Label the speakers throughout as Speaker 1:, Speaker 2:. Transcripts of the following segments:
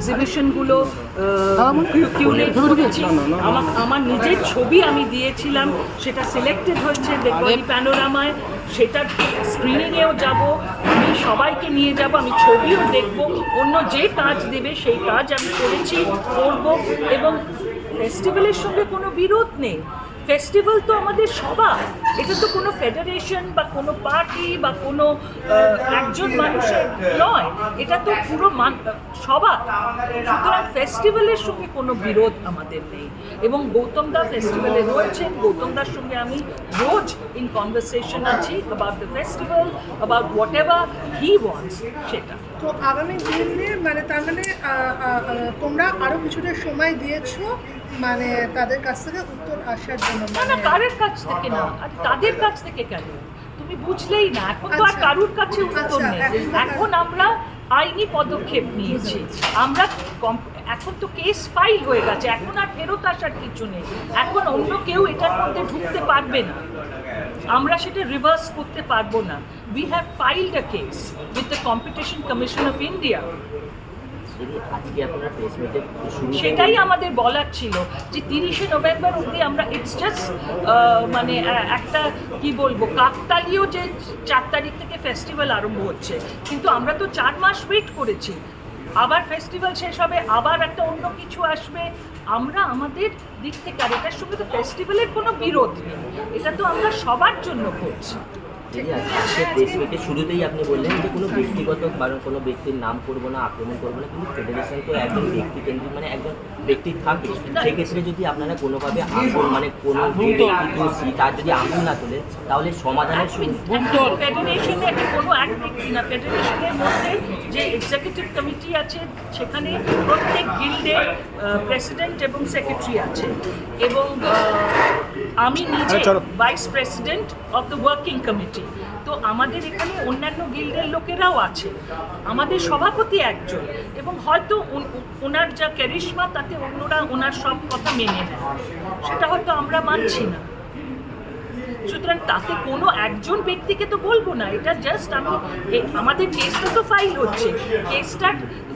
Speaker 1: এক্সিবিশনগুলো করেছি। আমার আমার নিজের ছবি আমি দিয়েছিলাম সেটা সিলেক্টেড হয়েছে বেঙ্গলি প্যানোরামায় সেটা স্ক্রিনিংয়েও যাব আমি সবাইকে নিয়ে যাব আমি ছবিও দেখব অন্য যে কাজ দেবে সেই কাজ আমি করেছি করব এবং ফেস্টিভ্যালের সঙ্গে কোনো বিরোধ নেই। ফেস্টিভ্যাল তো আমাদের সবার। এটা তো কোনো ফেডারেশন বা কোনো পার্টি বা কোনো একজন মানুষের নয়। এটা তো পুরো মান, সবার। সুতরাং ফেস্টিভ্যালের সঙ্গে কোনো বিরোধ আমাদের নেই। এবং গৌতম দা ফেস্টিভ্যালে রয়েছেন। গৌতম দার সঙ্গে আমি রোজ ইন কনভারসেশন আছি about the festival about whatever he wants সেটা।
Speaker 2: তো আগামী দিনে মানে তার মানে তোমরা আরও কিছুটা সময় দিয়েছ মানে তাদের কাছ থেকে উত্তর আসার জন্য।
Speaker 1: না না কারের কাছ থেকে না। আর তাদের কাছ থেকে কেন? তুমি বুঝলেই না। এখন তো আর
Speaker 2: আচ্ছা।
Speaker 1: কারুর কাছে উত্তর
Speaker 2: আচ্ছা,
Speaker 1: নেই।
Speaker 2: এখন
Speaker 1: আমরা আইনি পদক্ষেপ নিয়েছি। আমরা এখন তো কেস ফাইল হয়ে গেছে। এখন আর ফেরত আসার কিছু নেই। এখন অন্য কেউ এটার মধ্যে ঢুকতে পারবে না। আমরা সেটা রিভার্স করতে পারব না। We have filed a case with the Competition Commission of India সেটাই আমাদের বলার ছিল যে তিরিশে নভেম্বর অব্দি আমরা ইটস জাস্ট মানে একটা, কি বলব, কাকতালীয় যে চার তারিখ থেকে ফেস্টিভ্যাল আরম্ভ হচ্ছে। কিন্তু আমরা তো চার মাস ওয়েট করেছি। আবার ফেস্টিভ্যাল শেষ হবে, আবার একটা অন্য কিছু আসবে। আমরা আমাদের দিক থেকে, আর এটার সঙ্গে তো ফেস্টিভ্যালের কোনো বিরোধ নেই। এটা তো আমরা সবার জন্য করছি।
Speaker 3: দিদি আজকে প্রেস মিটে শুরুতেই আপনি বললেন যে কোনো ব্যক্তিগত কারণ কোনো ব্যক্তির নাম করব না আক্রমণ করব না কিন্তু ফেডারেশন তো একজন ব্যক্তি কেন্দ্রিক মানে একজন ব্যক্তি থাকে সেক্ষেত্রে যদি আপনারা কোনোভাবে আঙুল মানে কোনো তার যদি আঙুল না তোলে তাহলে সমাধানের
Speaker 1: ফেডারেশনে কোনো এক ব্যক্তি না। ফেডারেশনের মধ্যে যে এক্সিকিউটিভ কমিটি আছে সেখানে প্রত্যেক গিল্ডের প্রেসিডেন্ট এবং সেক্রেটারি আছে। এবং আমি নিজে vice president of the working committee তো আমাদের এখানে অন্যান্য গিল্ডের লোকেরাও আছে। আমাদের সভাপতি একজন। এবং হয়তো ওনার যা ক্যারিশমা তাতে অন্যরা ওনার সব কথা মেনে নেয়। সেটা হয়তো আমরা মানছি না। সুতরাং তাতে কোনো একজন ব্যক্তিকে তো বলব না। এটা জাস্ট আমি আমাদের কেসটা তো ফাইল হচ্ছে। কেসটা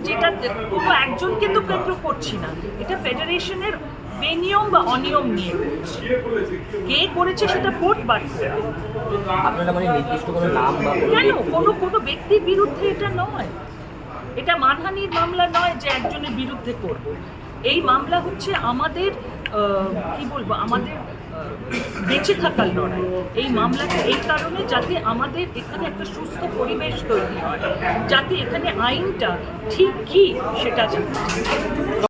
Speaker 1: যেটা কোনো একজনকে তো কেন্দ্র করছি না। এটা ফেডারেশনের বেনিয়ম বা অনিয়ম নিয়ে কে করেছে সেটা ভোট বার।
Speaker 3: আপনারা মানে নির্দিষ্ট কোনো নাম বা কোনো
Speaker 1: কেন? কোনো ব্যক্তির বিরুদ্ধে এটা নয়। এটা মানহানির মামলা নয় যে একজনের বিরুদ্ধে করব। এই মামলা হচ্ছে আমাদের কি বলব আমাদের বেঁচে থাকার লড়াই। এই মামলাটা এই কারণে যাতে আমাদের এখানে একটা সুস্থ পরিবেশ তৈরি হয় যাতে এখানে আইনটা ঠিক কি সেটা জানা।